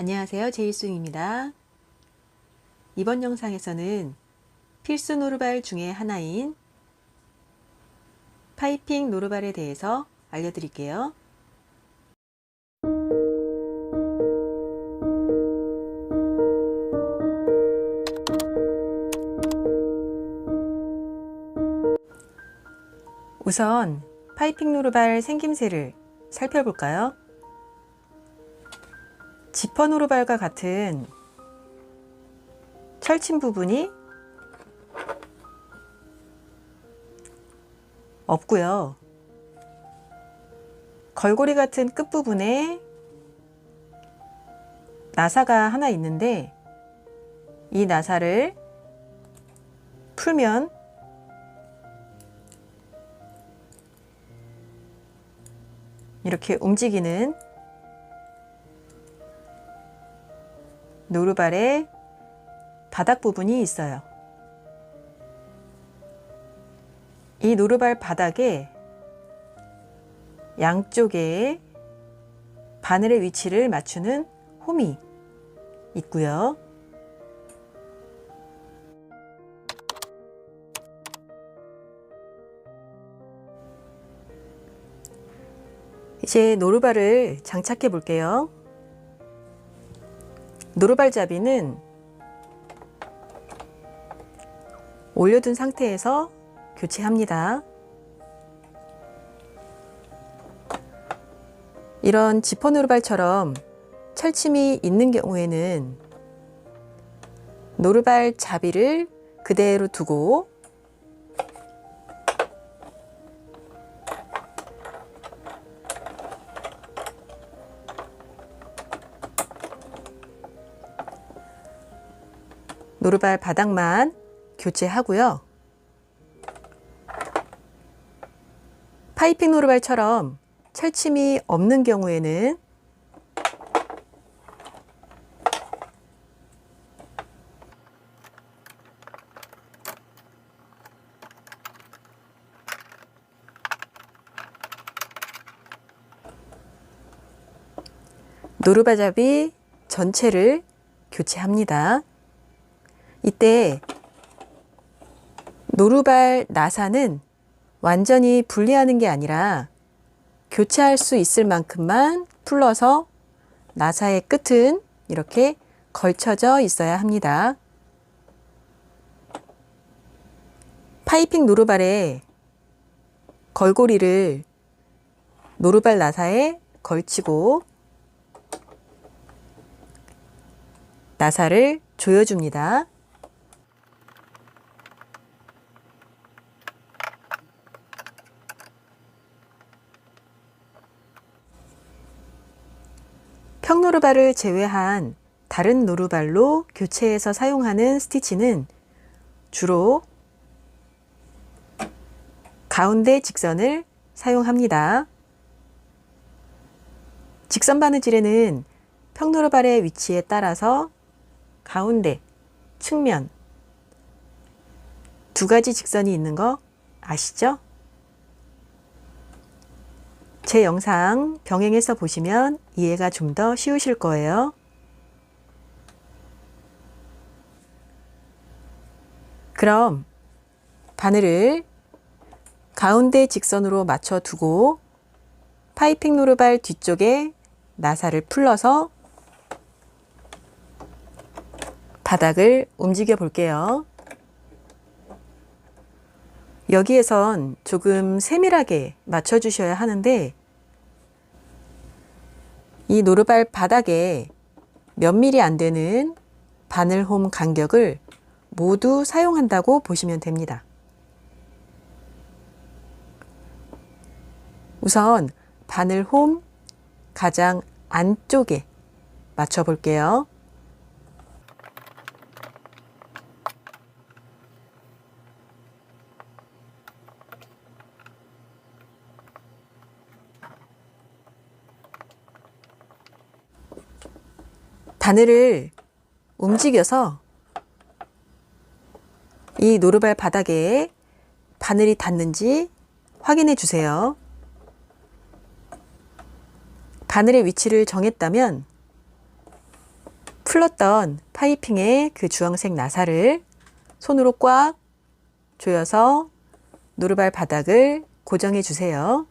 안녕하세요. 제이숭입니다. 이번 영상에서는 필수 노루발 중에 하나인 파이핑 노루발에 대해서 알려드릴게요. 우선 파이핑 노루발 생김새를 살펴볼까요? 지퍼 노루발과 같은 철친 부분이 없고요. 걸고리 같은 끝부분에 나사가 하나 있는데 이 나사를 풀면 이렇게 움직이는 노루발의 바닥 부분이 있어요. 이 노루발 바닥에 양쪽에 바늘의 위치를 맞추는 홈이 있고요. 이제 노루발을 장착해 볼게요. 노루발잡이는 올려둔 상태에서 교체합니다. 이런 지퍼 노루발처럼 철침이 있는 경우에는 노루발 잡이를 그대로 두고 노루발 바닥만 교체하고요. 파이핑 노루발처럼 철침이 없는 경우에는 노루발잡이 전체를 교체합니다. 이때 노루발 나사는 완전히 분리하는 게 아니라 교체할 수 있을 만큼만 풀러서 나사의 끝은 이렇게 걸쳐져 있어야 합니다. 파이핑 노루발에 걸고리를 노루발 나사에 걸치고 나사를 조여줍니다. 평 노루발을 제외한 다른 노루발로 교체해서 사용하는 스티치는 주로 가운데 직선을 사용합니다. 직선 바느질에는 평노루발의 위치에 따라서 가운데, 측면 두 가지 직선이 있는 거 아시죠? 제 영상 병행해서 보시면 이해가 좀 더 쉬우실 거예요. 그럼 바늘을 가운데 직선으로 맞춰 두고 파이핑 노루발 뒤쪽에 나사를 풀러서 바닥을 움직여 볼게요. 여기에선 조금 세밀하게 맞춰 주셔야 하는데 이 노루발 바닥에 몇 미리 안 되는 바늘홈 간격을 모두 사용한다고 보시면 됩니다. 우선 바늘홈 가장 안쪽에 맞춰 볼게요. 바늘을 움직여서 이 노루발 바닥에 바늘이 닿는지 확인해 주세요. 바늘의 위치를 정했다면 풀렀던 파이핑의 그 주황색 나사를 손으로 꽉 조여서 노루발 바닥을 고정해 주세요.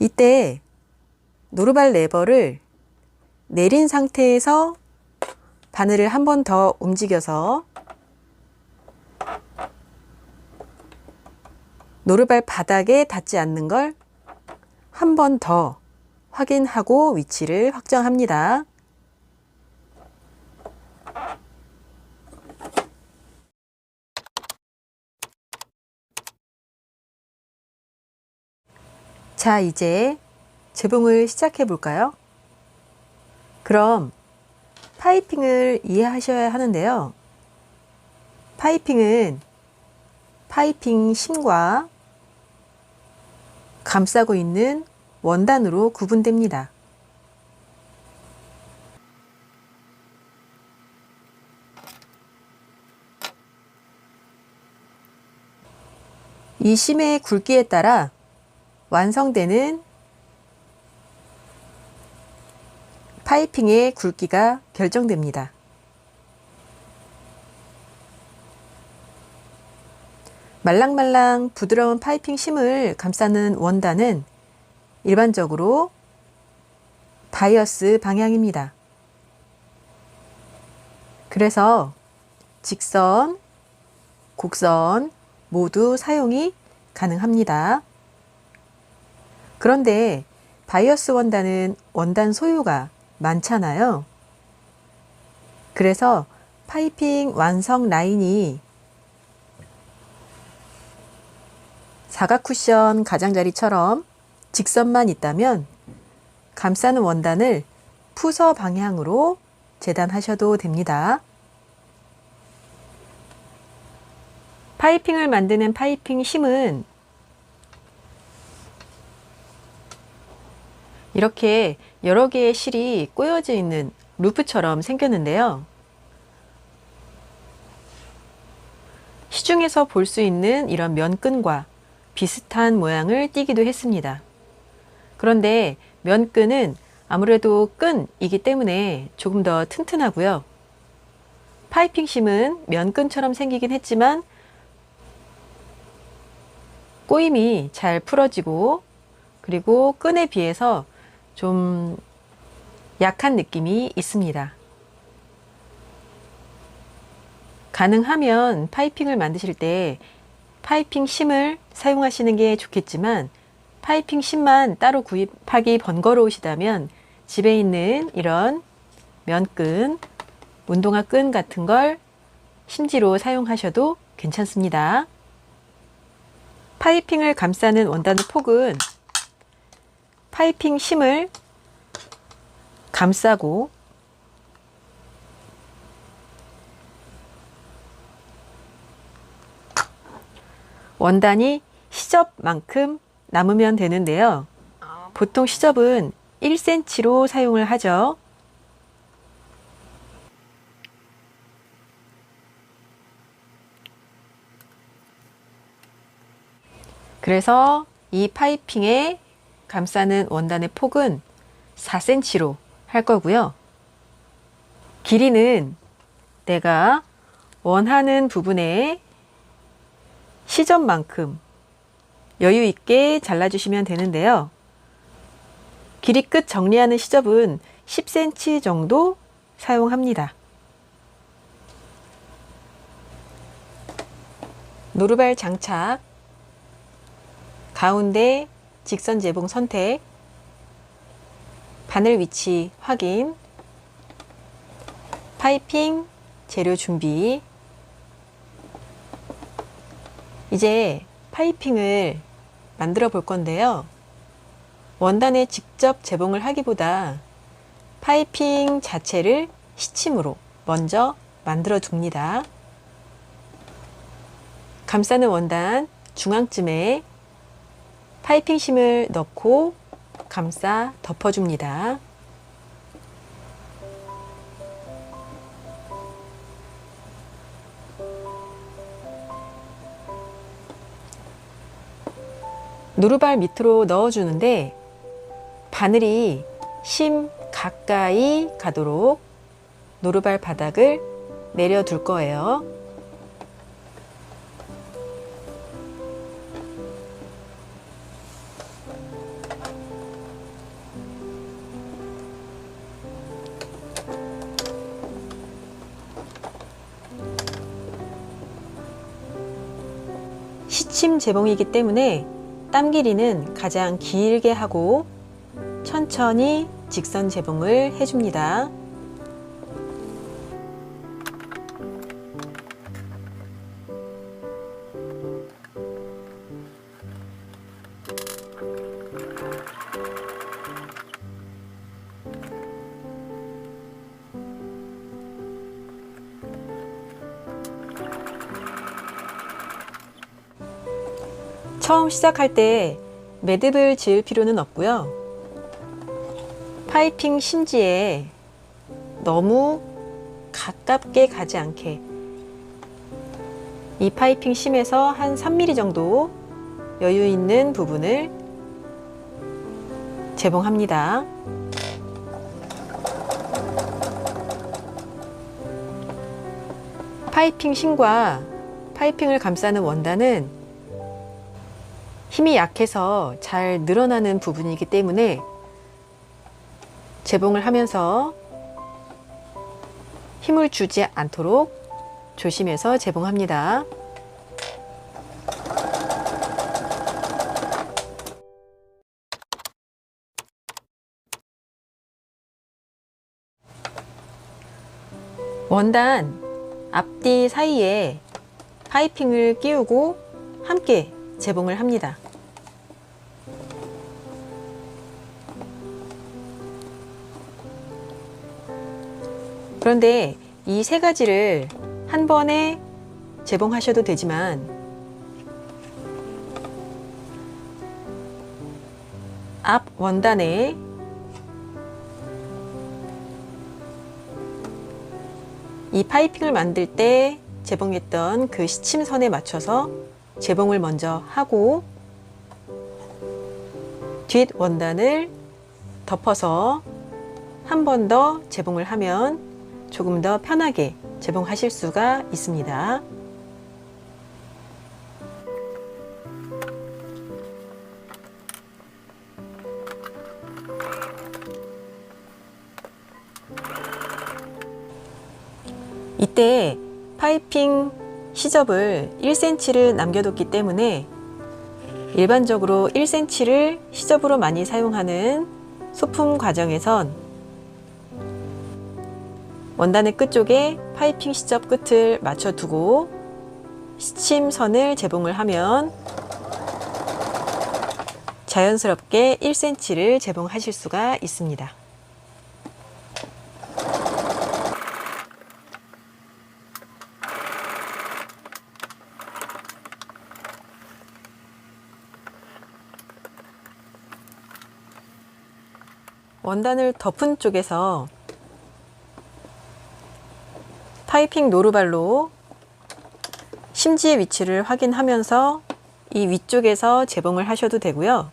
이때 노루발 레버를 내린 상태에서 바늘을 한 번 더 움직여서 노루발 바닥에 닿지 않는 걸 한 번 더 확인하고 위치를 확정합니다. 자, 이제 재봉을 시작해 볼까요? 그럼 파이핑을 이해하셔야 하는데요. 파이핑은 파이핑 심과 감싸고 있는 원단으로 구분됩니다. 이 심의 굵기에 따라 완성되는 파이핑의 굵기가 결정됩니다. 말랑말랑 부드러운 파이핑 심을 감싸는 원단은 일반적으로 바이어스 방향입니다. 그래서 직선, 곡선 모두 사용이 가능합니다. 그런데 바이어스 원단은 원단 소유가 많잖아요. 그래서 파이핑 완성 라인이 사각 쿠션 가장자리처럼 직선만 있다면 감싸는 원단을 푸서 방향으로 재단하셔도 됩니다. 파이핑을 만드는 파이핑 심은 이렇게 여러 개의 실이 꼬여져 있는 루프처럼 생겼는데요. 시중에서 볼 수 있는 이런 면끈과 비슷한 모양을 띠기도 했습니다. 그런데 면끈은 아무래도 끈이기 때문에 조금 더 튼튼하고요. 파이핑 심은 면끈처럼 생기긴 했지만 꼬임이 잘 풀어지고 그리고 끈에 비해서 좀 약한 느낌이 있습니다. 가능하면 파이핑을 만드실 때 파이핑 심을 사용하시는 게 좋겠지만 파이핑 심만 따로 구입하기 번거로우시다면 집에 있는 이런 면끈, 운동화 끈 같은 걸 심지로 사용하셔도 괜찮습니다. 파이핑을 감싸는 원단의 폭은 파이핑 심을 감싸고 원단이 시접만큼 남으면 되는데요. 보통 시접은 1cm로 사용을 하죠. 그래서 이 파이핑에 감싸는 원단의 폭은 4cm로 할 거고요. 길이는 내가 원하는 부분에 시접만큼 여유 있게 잘라주시면 되는데요. 길이 끝 정리하는 시접은 10cm 정도 사용합니다. 노루발 장착 가운데 직선 재봉 선택 바늘 위치 확인 파이핑 재료 준비 이제 파이핑을 만들어 볼 건데요. 원단에 직접 재봉을 하기보다 파이핑 자체를 시침으로 먼저 만들어 줍니다. 감싸는 원단 중앙쯤에 파이핑 심을 넣고 감싸 덮어줍니다. 노루발 밑으로 넣어주는데 바늘이 심 가까이 가도록 노루발 바닥을 내려둘 거예요. 재봉이기 때문에 땀 길이는 가장 길게 하고 천천히 직선 재봉을 해줍니다. 처음 시작할 때 매듭을 지을 필요는 없고요. 파이핑 심지에 너무 가깝게 가지 않게 이 파이핑 심에서 한 3mm 정도 여유 있는 부분을 재봉합니다. 파이핑 심과 파이핑을 감싸는 원단은 힘이 약해서 잘 늘어나는 부분이기 때문에 재봉을 하면서 힘을 주지 않도록 조심해서 재봉합니다. 원단 앞뒤 사이에 파이핑을 끼우고 함께 재봉을 합니다. 그런데 이 세 가지를 한 번에 재봉하셔도 되지만 앞 원단에 이 파이핑을 만들 때 재봉했던 그 시침선에 맞춰서 재봉을 먼저 하고 뒷 원단을 덮어서 한 번 더 재봉을 하면 조금 더 편하게 재봉하실 수가 있습니다. 이때 파이핑 시접을 1cm를 남겨뒀기 때문에 일반적으로 1cm를 시접으로 많이 사용하는 소품 과정에선 원단의 끝쪽에 파이핑 시접 끝을 맞춰두고 시침선을 재봉을 하면 자연스럽게 1cm를 재봉하실 수가 있습니다. 원단을 덮은 쪽에서 파이핑 노루발로 심지의 위치를 확인하면서 이 위쪽에서 재봉을 하셔도 되고요.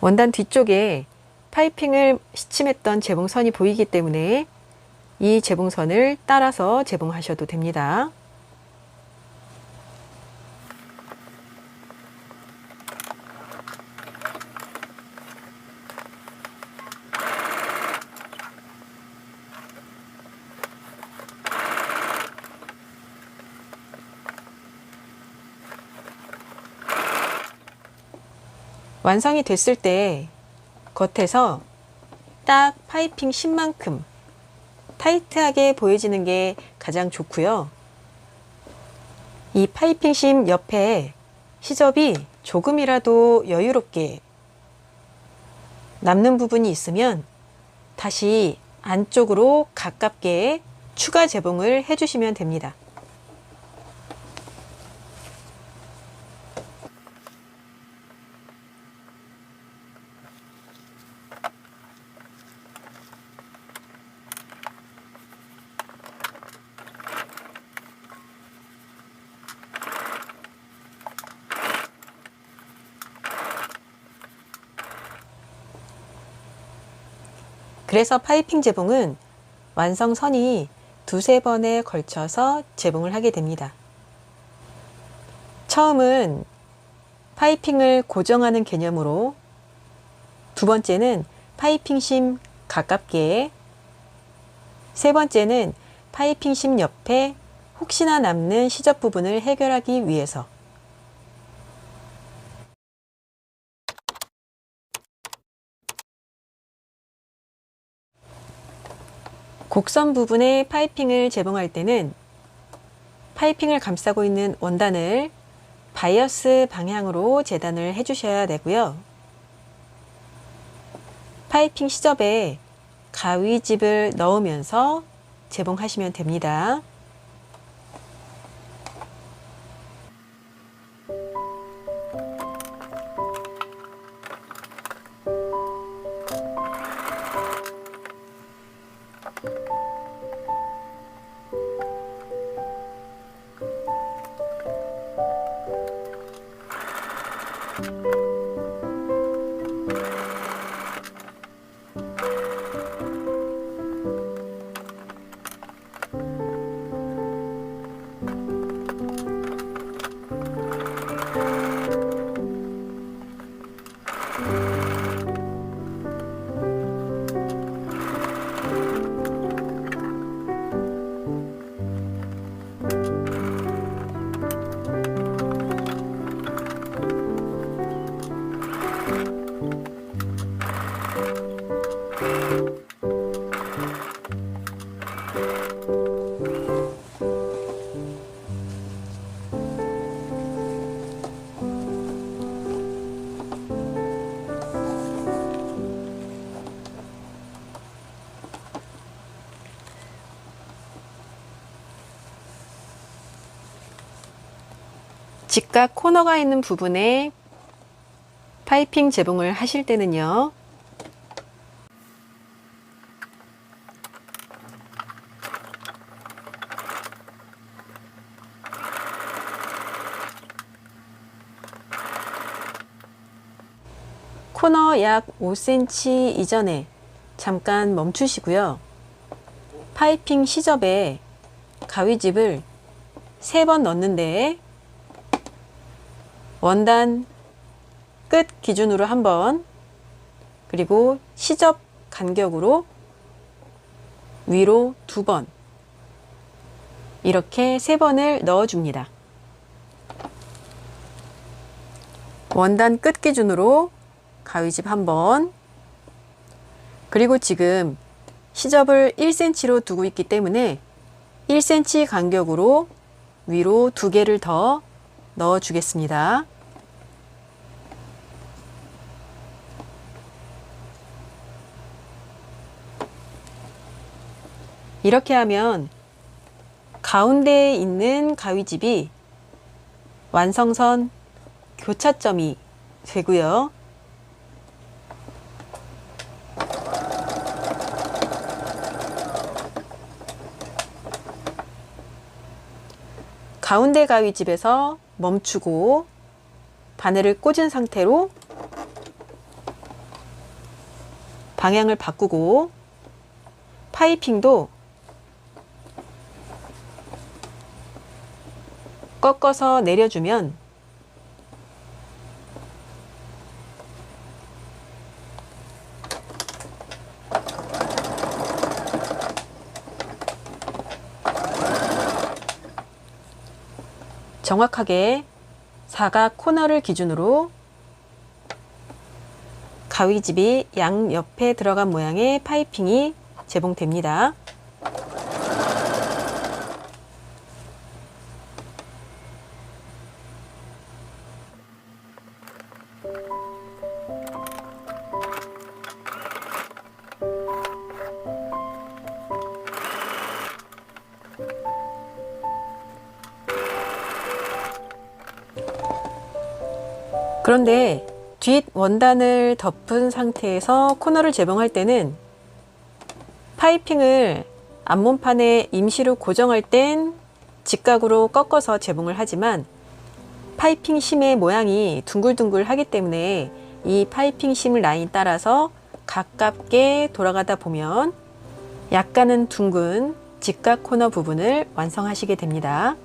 원단 뒤쪽에 파이핑을 시침했던 재봉선이 보이기 때문에 이 재봉선을 따라서 재봉하셔도 됩니다. 완성이 됐을 때 겉에서 딱 파이핑 10만큼 타이트하게 보여지는 게 가장 좋고요. 이 파이핑 심 옆에 시접이 조금이라도 여유롭게 남는 부분이 있으면 다시 안쪽으로 가깝게 추가 재봉을 해주시면 됩니다. 그래서 파이핑 재봉은 완성선이 두세 번에 걸쳐서 재봉을 하게 됩니다. 처음은 파이핑을 고정하는 개념으로 두 번째는 파이핑 심 가깝게 세 번째는 파이핑 심 옆에 혹시나 남는 시접 부분을 해결하기 위해서 곡선 부분에 파이핑을 재봉할 때는 파이핑을 감싸고 있는 원단을 바이어스 방향으로 재단을 해주셔야 되고요. 파이핑 시접에 가위집을 넣으면서 재봉하시면 됩니다. 직각 코너가 있는 부분에 파이핑 재봉을 하실 때는요. 코너 약 5cm 이전에 잠깐 멈추시고요. 파이핑 시접에 가위집을 세번 넣는데 원단 끝 기준으로 한 번, 그리고 시접 간격으로 위로 두 번, 이렇게 세 번을 넣어 줍니다. 원단 끝 기준으로 가위집 한 번, 그리고 지금 시접을 1cm로 두고 있기 때문에 1cm 간격으로 위로 두 개를 더 넣어 주겠습니다. 이렇게 하면 가운데에 있는 가위집이 완성선 교차점이 되고요. 가운데 가위집에서 멈추고 바늘을 꽂은 상태로 방향을 바꾸고 파이핑도 꺾어서 내려주면 정확하게 사각 코너를 기준으로 가위집이 양 옆에 들어간 모양의 파이핑이 재봉됩니다. 그런데 뒷 원단을 덮은 상태에서 코너를 재봉할 때는 파이핑을 앞몸판에 임시로 고정할 땐 직각으로 꺾어서 재봉을 하지만 파이핑 심의 모양이 둥글둥글 하기 때문에 이 파이핑 심 라인 따라서 가깝게 돌아가다 보면 약간은 둥근 직각 코너 부분을 완성하시게 됩니다.